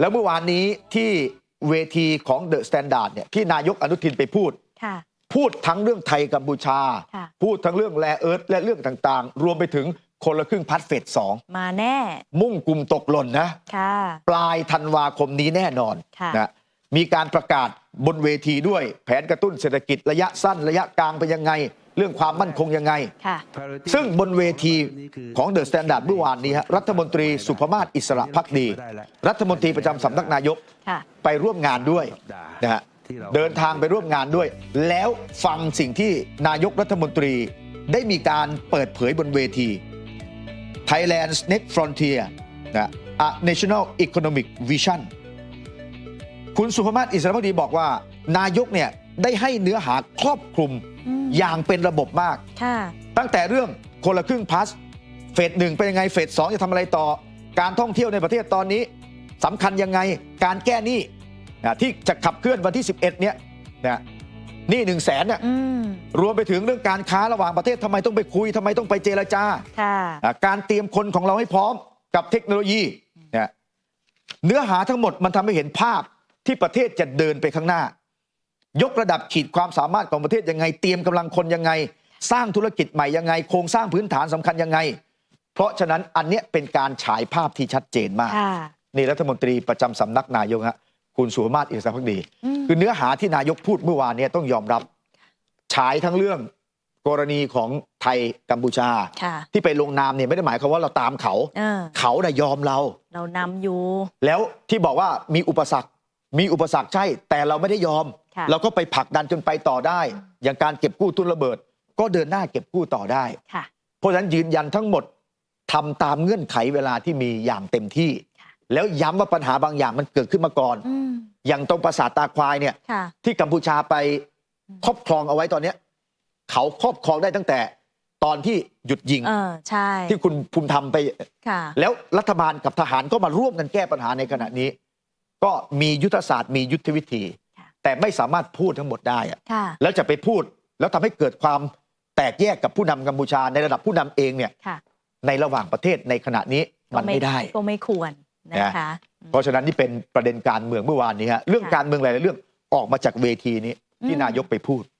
แล้วเมื่อวานนี้ที่เวทีของเดอะสแตนดาร์ดเนี่ยที่นายกอนุทินไปพูดค่ะพูดทั้งเรื่องไทยกัมพูชาค่ะพูดทั้งเรื่องแรเอิร์ธและเรื่องต่างๆ รวมไปถึงคนละครึ่งพัดเฟสสองมาแน่ มุ่งกลุ่มตกหล่นนะค่ะปลายธันวาคมนี้แน่นอนค่ะนะมีการประกาศบนเวทีด้วยแผนกระตุ้นเศรษฐกิจระยะสั้นระยะกลางเป็นยังไง เรื่องความมั่นคงยังไงค่ะซึ่งบนเวทีของเดอะสแตนดาร์ดเมื่อวานนี้ฮะรัฐมนตรีสุภมาศอิสระพักดี รัฐมนตรีประจำสำนักนายกค่ะไปร่วมงานด้วยนะฮะเดินทางไปร่วมงานด้วย แล้วฟังสิ่งที่นายกรัฐมนตรีได้มีการเปิดเผยบนเวที Thailand's Next Frontier นะ A National Economic Vision คุณสุภมาศอิสระพักดีบอกว่านายกเนี่ย ได้ให้เนื้อหาครอบคลุมอืมอย่างเป็นระบบมากค่ะตั้งแต่เรื่องคนละครึ่งพลัสเฟสหนึ่งเป็นยังไง เฟสสองจะทำอะไรต่อ การท่องเที่ยวในประเทศตอนนี้สำคัญยังไง การแก้หนี้นะที่จะขับเคลื่อนวันที่ 11 เนี่ยนะหนี่หนึ่งแสนเนี่ยอืมรวมไปถึงเรื่องการค้าระหว่างประเทศทำไมต้องไปคุยทำไมต้องไปเจรจาค่ะอะการเตรียมคนของเราให้พร้อมกับเทคโนโลยีนะเนื้อหาทั้งหมดมันทำให้เห็นภาพที่ประเทศจะเดินไปข้างหน้า ยกระดับขีดความสามารถของประเทศยังไง เตรียมกำลังคนยังไง สร้างธุรกิจใหม่ยังไง โครงสร้างพื้นฐานสำคัญยังไง เพราะฉะนั้นอันเนี้ยเป็นการฉายภาพที่ชัดเจนมากค่ะนี่รัฐมนตรีประจำสำนักนายกฮะคุณสุภมาศอิสระพักดีอืมคือเนื้อหาที่นายกพูดเมื่อวานเนี้ต้องยอมรับ ฉายทั้งเรื่องกรณีของไทยกัมพูชาค่ะที่ไปลงนามเนี่ยไม่ได้หมายความว่าเราตามเขาเออเขาน่ะยอมเรา เรานำอยู่ แล้วที่บอกว่ามีอุปสรรค มีอุปสรรคใช่ แต่เราไม่ได้ยอม ค่ะ เราก็ไปผลักดันจนไปต่อได้ อย่างการเก็บกู้ทุนระเบิด ก็เดินหน้าเก็บกู้ต่อได้ ค่ะ เพราะฉะนั้นยืนยันทั้งหมดทำตามเงื่อนไขเวลาที่มีอย่างเต็มที่ ค่ะ แล้วย้ำว่าปัญหาบางอย่างมันเกิดขึ้นมาก่อน อืมอย่างตรงปราสาทตาควายเนี่ย ค่ะ ที่กัมพูชาไปครอบครองเอาไว้ตอนเนี้ยเขาครอบครองได้ตั้งแต่ตอนที่หยุดยิงเออ ใช่ที่คุณภูมิธรรมไป ค่ะ แล้วรัฐบาลกับทหารก็มาร่วมกันแก้ปัญหาในขณะนี้ ก็มียุทธศาสตร์มียุทธวิธีค่ะแต่ไม่สามารถพูดทั้งหมดได้อะค่ะแล้วจะไปพูดแล้วทำให้เกิดความแตกแยกกับผู้นำกัมพูชาในระดับผู้นำเองเนี่ยค่ะในระหว่างประเทศในขณะนี้มันไม่ได้ก็ไม่ควรนะคะเพราะฉะนั้นนี่เป็นประเด็นการเมืองเมื่อวานนี้ฮะเรื่องค่ะการเมืองหลายๆเรื่องออกมาจากเวทีนี้ที่อืมนายกไปพูด